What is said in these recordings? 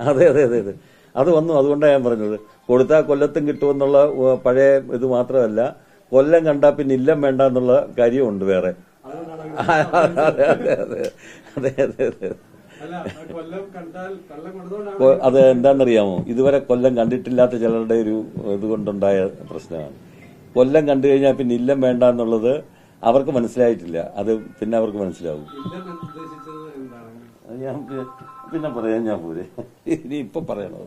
അതെ അതെ അതെ അതെ. അത് വന്നു. അതുകൊണ്ടാണ് ഞാൻ പറഞ്ഞത്. കൊടുത്താൽ കൊല്ലത്തും കിട്ടുമെന്നുള്ള പഴയ ഇത് മാത്രമല്ല കൊല്ലം കണ്ടാൽ പിന്നെ ഇല്ലം വേണ്ട എന്നുള്ള കാര്യമുണ്ട് വേറെ. അതെ അതെ അതെ അതെ അതെ എന്താണെന്നറിയാമോ? ഇതുവരെ കൊല്ലം കണ്ടിട്ടില്ലാത്ത ചിലരുടെ ഒരു ഇതുകൊണ്ടുണ്ടായ പ്രശ്നമാണ്. കൊല്ലം കണ്ടു കഴിഞ്ഞാൽ പിന്നെ ഇല്ലം വേണ്ട എന്നുള്ളത് അവർക്ക് മനസ്സിലായിട്ടില്ല. അത് പിന്നെ അവർക്ക് മനസ്സിലാവും. ഞാൻ പിന്നെ പറയാൻ ഞാൻ പോരെ. ഇനി ഇപ്പൊ പറയണോ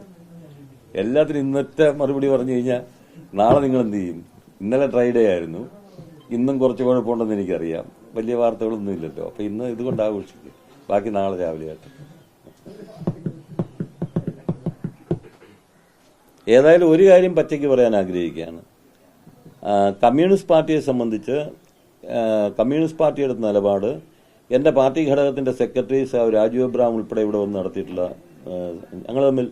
എല്ലാത്തിനും ഇന്നത്തെ മറുപടി പറഞ്ഞു കഴിഞ്ഞാൽ നാളെ നിങ്ങൾ എന്ത് ചെയ്യും? ഇന്നലെ ഡ്രൈ ഡേ ആയിരുന്നു. ഇന്നും കുറച്ച് കുഴപ്പമുണ്ടെന്ന് എനിക്കറിയാം. വലിയ വാർത്തകളൊന്നും ഇല്ലല്ലോ. അപ്പൊ ഇന്ന് ഇതുകൊണ്ട് ആഘോഷിക്കും. ബാക്കി നാളെ രാവിലെ ആയിട്ട് ഏതായാലും ഒരു കാര്യം പച്ചയ്ക്ക് പറയാൻ ആഗ്രഹിക്കുകയാണ്. കമ്മ്യൂണിസ്റ്റ് പാർട്ടിയെ സംബന്ധിച്ച് കമ്മ്യൂണിസ്റ്റ് പാർട്ടിയുടെ നിലപാട് എന്റെ പാർട്ടി ഘടകത്തിന്റെ സെക്രട്ടറി രാജു എബ്രാം ഉൾപ്പെടെ ഇവിടെ വന്ന് നടത്തിയിട്ടുള്ള ഞങ്ങൾ തമ്മിൽ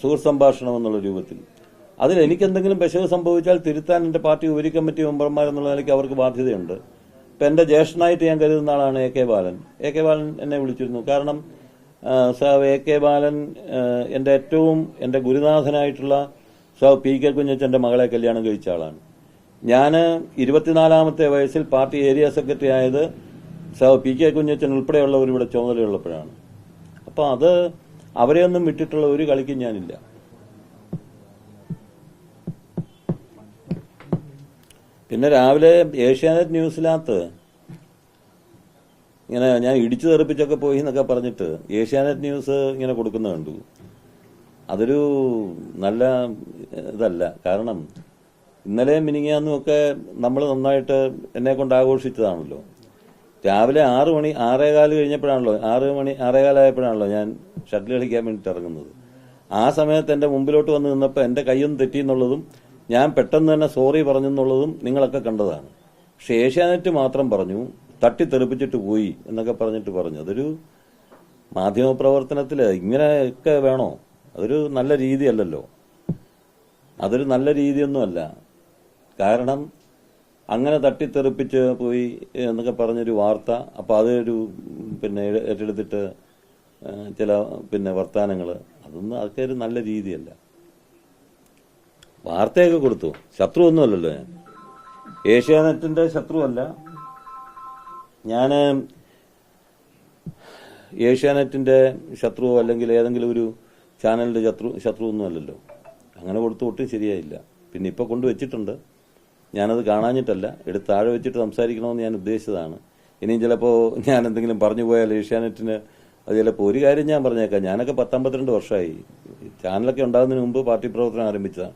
സുഹൃത്ത് സംഭാഷണം എന്നുള്ള രൂപത്തിൽ. അതിൽ എനിക്കെന്തെങ്കിലും പെശക് സംഭവിച്ചാൽ തിരുത്താൻ എന്റെ പാർട്ടി ഉപരി കമ്മിറ്റി മെമ്പർമാരെന്നുള്ള നിലയ്ക്ക് അവർക്ക് ബാധ്യതയുണ്ട്. ഇപ്പൊ എന്റെ ജ്യേഷ്ഠനായിട്ട് ഞാൻ കരുതുന്ന ആളാണ് A K Balan. A K Balan എന്നെ വിളിച്ചിരുന്നു. കാരണം സാവ് എ കെ ബാലൻ എന്റെ ഏറ്റവും എന്റെ ഗുരുനാഥനായിട്ടുള്ള സാവ് പി കെ കുഞ്ഞച്ചന്റെ മകളെ കല്യാണം കഴിച്ച ആളാണ്. ഞാൻ ഇരുപത്തിനാലാമത്തെ വയസ്സിൽ പാർട്ടി ഏരിയ സെക്രട്ടറി ആയത് സാവ് പി കെ കുഞ്ഞച്ചൻ ഉൾപ്പെടെയുള്ളവർ ഇവിടെ ചുമതലയുള്ളപ്പോഴാണ്. അപ്പോൾ അത് അവരെ ഒന്നും വിട്ടിട്ടുള്ള ഒരു കളിക്കും ഞാനില്ല. പിന്നെ രാവിലെ ഏഷ്യാനെറ്റ് ന്യൂസിനകത്ത് ഇങ്ങനെ ഞാൻ ഇടിച്ചു തെറിപ്പിച്ചൊക്കെ പോയി എന്നൊക്കെ പറഞ്ഞിട്ട് ഏഷ്യാനെറ്റ് ന്യൂസ് ഇങ്ങനെ കൊടുക്കുന്ന കണ്ടു. അതൊരു നല്ല ഇതല്ല. കാരണം ഇന്നലെ മിനിങ്ങാന്നും ഒക്കെ നമ്മൾ നന്നായിട്ട് എന്നെ കൊണ്ട് ആഘോഷിച്ചതാണല്ലോ. രാവിലെ ആറ് മണി ആറേകാൽ കഴിഞ്ഞപ്പോഴാണല്ലോ ആറ് മണി ആറേകാലായപ്പോഴാണല്ലോ ഞാൻ ഷട്ടിൽ കളിക്കാൻ വേണ്ടിയിട്ട് ഇറങ്ങുന്നത്. ആ സമയത്ത് എന്റെ മുമ്പിലോട്ട് വന്ന് നിന്നപ്പോൾ എന്റെ കൈയൊന്ന് തെറ്റിയെന്നുള്ളതും ഞാൻ പെട്ടെന്ന് തന്നെ സോറി പറഞ്ഞു എന്നുള്ളതും നിങ്ങളൊക്കെ കണ്ടതാണ്. പക്ഷെ ഏഷ്യാനെറ്റ് മാത്രം പറഞ്ഞു തട്ടിത്തെറിപ്പിച്ചിട്ട് പോയി എന്നൊക്കെ പറഞ്ഞിട്ട് പറഞ്ഞു. അതൊരു മാധ്യമപ്രവർത്തനത്തിൽ ഇങ്ങനെയൊക്കെ വേണോ? അതൊരു നല്ല രീതിയല്ലല്ലോ. അതൊരു നല്ല രീതിയൊന്നുമല്ല. കാരണം അങ്ങനെ തട്ടിത്തെറിപ്പിച്ച് പോയി എന്നൊക്കെ പറഞ്ഞൊരു വാർത്ത. അപ്പൊ അതൊരു പിന്നെ ഏറ്റെടുത്തിട്ട് ചില പിന്നെ വർത്തമാനങ്ങൾ അതൊന്നും അതൊക്കെ ഒരു നല്ല രീതിയല്ല. വാർത്തയൊക്കെ കൊടുത്തു. ശത്രു ഒന്നുമല്ലല്ലോ ഞാൻ. ഏഷ്യാനെറ്റിന്റെ ശത്രുവല്ല. ഞാൻ ഏഷ്യാനെറ്റിന്റെ ശത്രുവോ അല്ലെങ്കിൽ ഏതെങ്കിലും ഒരു ചാനലിന്റെ ശത്രു ശത്രു ഒന്നുമല്ലല്ലോ അങ്ങനെ കൊടുത്തു ഒട്ടും ശരിയായില്ല. പിന്നെ ഇപ്പൊ കൊണ്ടുവച്ചിട്ടുണ്ട്. ഞാനത് കാണാഞ്ഞിട്ടല്ല എടുത്ത് താഴെ വെച്ചിട്ട് സംസാരിക്കണമെന്ന് ഞാൻ ഉദ്ദേശിച്ചതാണ്. ഇനിയും ചിലപ്പോൾ ഞാൻ എന്തെങ്കിലും പറഞ്ഞു പോയാൽ ഏഷ്യാനെറ്റിന് അത് ചിലപ്പോൾ ഒരു കാര്യം ഞാൻ പറഞ്ഞേക്കാം. ഞാനൊക്കെ പത്തമ്പത്തിരണ്ട് വർഷമായി. ചാനലൊക്കെ ഉണ്ടാകുന്നതിന് മുമ്പ് പാർട്ടി പ്രവർത്തനം ആരംഭിച്ചതാണ്.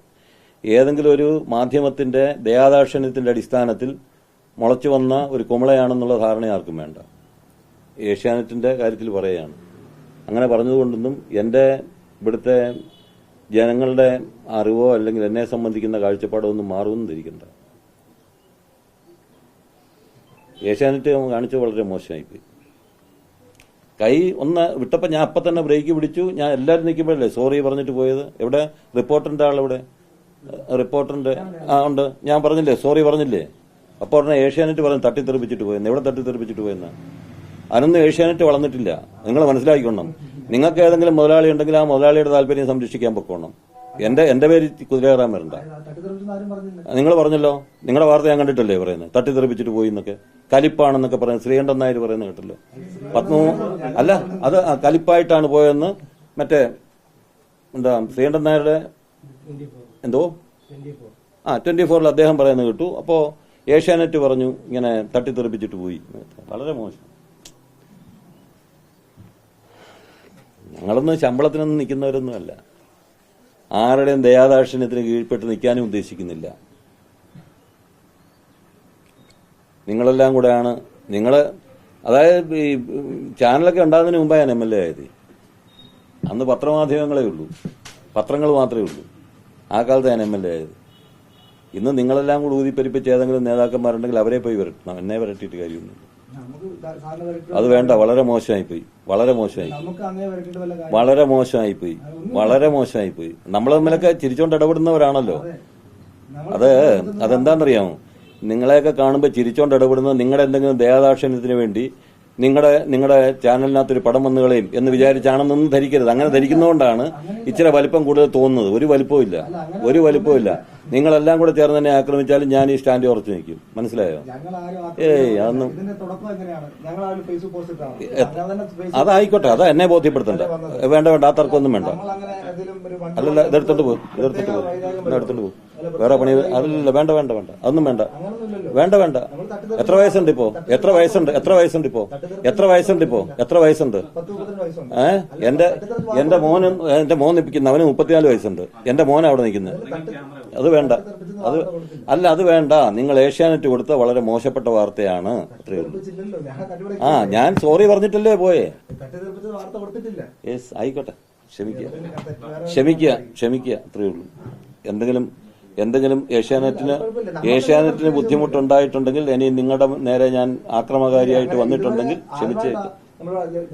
ഏതെങ്കിലും ഒരു മാധ്യമത്തിന്റെ ദയാദാക്ഷിണ്യത്തിന്റെ അടിസ്ഥാനത്തിൽ മുളച്ചു വന്ന ഒരു കുമളയാണെന്നുള്ള ധാരണ ആർക്കും വേണ്ട. ഏഷ്യാനെറ്റിന്റെ കാര്യത്തിൽ പറയുകയാണ്. അങ്ങനെ പറഞ്ഞതുകൊണ്ടൊന്നും എന്റെ ഇവിടുത്തെ ജനങ്ങളുടെ അറിവോ അല്ലെങ്കിൽ എന്നെ സംബന്ധിക്കുന്ന കാഴ്ചപ്പാടോ ഒന്നും മാറുമെന്ന് ഏഷ്യാനെറ്റ് കാണിച്ച് വളരെ മോശമായിപ്പോയി കൈ ഒന്ന് വിട്ടപ്പോൾ ഞാൻ അപ്പം തന്നെ ബ്രേക്ക് പിടിച്ചു. ഞാൻ എല്ലാവരും നിൽക്കുമ്പോഴല്ലേ സോറി പറഞ്ഞിട്ട് പോയത്? എവിടെ? റിപ്പോർട്ടറിന്റെ ആളെവിടെ? റിപ്പോർട്ടറിന്റെ ആ ഉണ്ട്. ഞാൻ പറഞ്ഞില്ലേ? സോറി പറഞ്ഞില്ലേ? അപ്പോൾ ഉടനെ ഏഷ്യാനെറ്റ് പറഞ്ഞ് തട്ടിത്തെറിപ്പിച്ചിട്ട് പോയെന്ന്. എവിടെ തട്ടിത്തെറിപ്പിച്ചിട്ട് പോയെന്ന്? അനൊന്നും ഏഷ്യാനെറ്റ് വളർന്നിട്ടില്ല. നിങ്ങൾ മനസ്സിലാക്കിക്കൊള്ളണം നിങ്ങൾക്ക് ഏതെങ്കിലും മുതലാളി ഉണ്ടെങ്കിൽ ആ മുതലാളിയുടെ താല്പര്യം സംരക്ഷിക്കാൻ പൊക്കോണം. എന്റെ എന്റെ പേര് കുതിരകറാൻ വരണ്ട. നിങ്ങൾ പറഞ്ഞല്ലോ നിങ്ങളുടെ വാർത്ത ഞാൻ കണ്ടിട്ടല്ലേ പറയുന്നത് തട്ടിത്തെറിപ്പിച്ചിട്ട് പോയി എന്നൊക്കെ. കലിപ്പാണെന്നൊക്കെ പറയുന്നത് ശ്രീകണ്ഠൻ നായർ പറയുന്നത് കേട്ടല്ലോ. പത്മു അല്ല അത് കലിപ്പായിട്ടാണ് പോയെന്ന് മറ്റേ എന്താ ശ്രീകണ്ഠൻ നായരുടെ എന്തോ? ആ ട്വന്റി ഫോറിൽ അദ്ദേഹം പറയുന്നത് കേട്ടു. അപ്പോ ഏഷ്യാനെറ്റ് പറഞ്ഞു ഇങ്ങനെ തട്ടിത്തെറിപ്പിച്ചിട്ട് പോയി. വളരെ മോശം. ഞങ്ങളൊന്നും ശമ്പളത്തിനൊന്നും നിൽക്കുന്നവരൊന്നും അല്ല. ആരുടെയും ദയാദാക്ഷിണ്യത്തിന് കീഴ്പ്പെട്ട് നിൽക്കാനും ഉദ്ദേശിക്കുന്നില്ല. നിങ്ങളെല്ലാം കൂടെയാണ്. നിങ്ങൾ അതായത് ഈ ചാനലൊക്കെ ഉണ്ടാകുന്നതിന് മുമ്പേ ഞാൻ എം എൽ എ ആയത്. അന്ന് പത്രമാധ്യമങ്ങളേ ഉള്ളൂ. പത്രങ്ങൾ മാത്രമേ ഉള്ളൂ. ആ കാലത്ത് ഞാൻ എം എൽ എ ആയത്. ഇന്ന് നിങ്ങളെല്ലാം കൂടി ഊതിപ്പരിപ്പിച്ച് ഏതെങ്കിലും നേതാക്കന്മാരുണ്ടെങ്കിൽ അവരെ പോയി വരട്ടണം. എന്നെ വരട്ടിയിട്ട് കാര്യമൊന്നുമില്ല. അത് വേണ്ട വളരെ മോശമായി പോയി വളരെ മോശമായി വളരെ മോശമായി പോയി വളരെ മോശമായി പോയി നമ്മൾ തമ്മിലൊക്കെ ചിരിച്ചോണ്ട് ഇടപെടുന്നവരാണല്ലോ. അത്. അതെന്താണെന്നറിയാമോ? നിങ്ങളെയൊക്കെ കാണുമ്പോൾ ചിരിച്ചോണ്ട് ഇടപെടുന്നത് നിങ്ങളുടെ എന്തെങ്കിലും ദേഹദാക്ഷിണ്യത്തിന് വേണ്ടി നിങ്ങളുടെ നിങ്ങളുടെ ചാനലിനകത്തൊരു പടം വന്നു കളയും എന്ന് വിചാരിച്ചാണെന്നൊന്നും ധരിക്കരുത്. അങ്ങനെ ധരിക്കുന്നതുകൊണ്ടാണ് ഇച്ചിരി വലിപ്പം കൂടുതൽ തോന്നുന്നത്. ഒരു വലിപ്പവും ഇല്ല. ഒരു വലിപ്പവും ഇല്ല. നിങ്ങളെല്ലാം കൂടെ ചേർന്ന് തന്നെ ആക്രമിച്ചാലും ഞാൻ ഈ സ്റ്റാൻഡ് ഉറച്ചു നിൽക്കും. മനസ്സിലായോ? ഏയ്, അതൊന്നും- അതായിക്കോട്ടെ. അതാ എന്നെ ബോധ്യപ്പെടുത്തണ്ട. വേണ്ട വേണ്ട. ആ തർക്കമൊന്നും വേണ്ട. അല്ലല്ല ഇതെടുത്തോണ്ട് പോകും ഇതെടുത്തിട്ട് പോകും ഇതെടുത്തോണ്ട് പോകും വേറെ പണി അതില്ല വേണ്ട വേണ്ട വേണ്ട. അതൊന്നും വേണ്ട. വേണ്ട വേണ്ട. എത്ര വയസ്സുണ്ട് ഇപ്പോ? എത്ര വയസ്സുണ്ട്? എത്ര വയസ്സുണ്ട് ഇപ്പോ? എത്ര വയസ്സുണ്ട് ഇപ്പോ? എത്ര വയസ്സുണ്ട്? ഏഹ് എന്റെ എന്റെ മോനും എന്റെ മോൻ നിപ്പിക്കുന്ന അവന് മുപ്പത്തിനാല് വയസ്സുണ്ട്. എന്റെ മോൻ അവിടെ നിൽക്കുന്നത് അത് വേണ്ട. അത് അല്ല അത് വേണ്ട. നിങ്ങൾ ഏഷ്യാനെറ്റ് കൊടുത്ത വളരെ മോശപ്പെട്ട വാർത്തയാണ്. ആ ഞാൻ സോറി പറഞ്ഞിട്ടല്ലേ പോയേ. യെസ് ആയിക്കോട്ടെ. ക്ഷമിക്കുക. ക്ഷമിക്കുക ക്ഷമിക്കുക. അത്രയേ ഉള്ളൂ. എന്തെങ്കിലും എന്തെങ്കിലും ഏഷ്യാനെറ്റിന് ഏഷ്യാനെറ്റിന് ബുദ്ധിമുട്ടുണ്ടായിട്ടുണ്ടെങ്കിൽ ഇനി നിങ്ങളുടെ നേരെ ഞാൻ ആക്രമകാരിയായിട്ട് വന്നിട്ടുണ്ടെങ്കിൽ ക്ഷമിച്ചേക്കും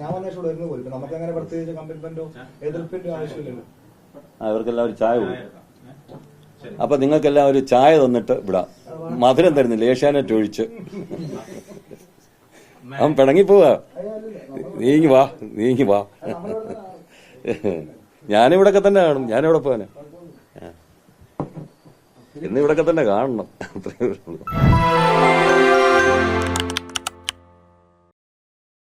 ഞാൻ വരുന്ന പോലും നമുക്ക് അങ്ങനെ പ്രത്യേകിച്ച് കമ്മിറ്റ്മെന്റോ എതിർപ്പിന്റെ ആവശ്യമില്ലല്ലോ ഇവർക്കെല്ലാം ഒരു ചായ കൊടുക്കും അപ്പൊ നിങ്ങൾക്കെല്ലാം ഒരു ചായ തന്നിട്ട് വിടാം. മധുരം തരുന്നില്ല ഏഷ്യാനെറ്റ് ഒഴിച്ച്. അവൻ പിണങ്ങി പോവാ നീങ്ങി വാ നീങ്ങി വാ. ഞാനിവിടൊക്കെ തന്നെ കാണും. ഞാനിവിടെ പോവാനാ. ഇന്ന് ഇവിടൊക്കെ തന്നെ കാണണം. അത്രയേ ഉള്ളൂ.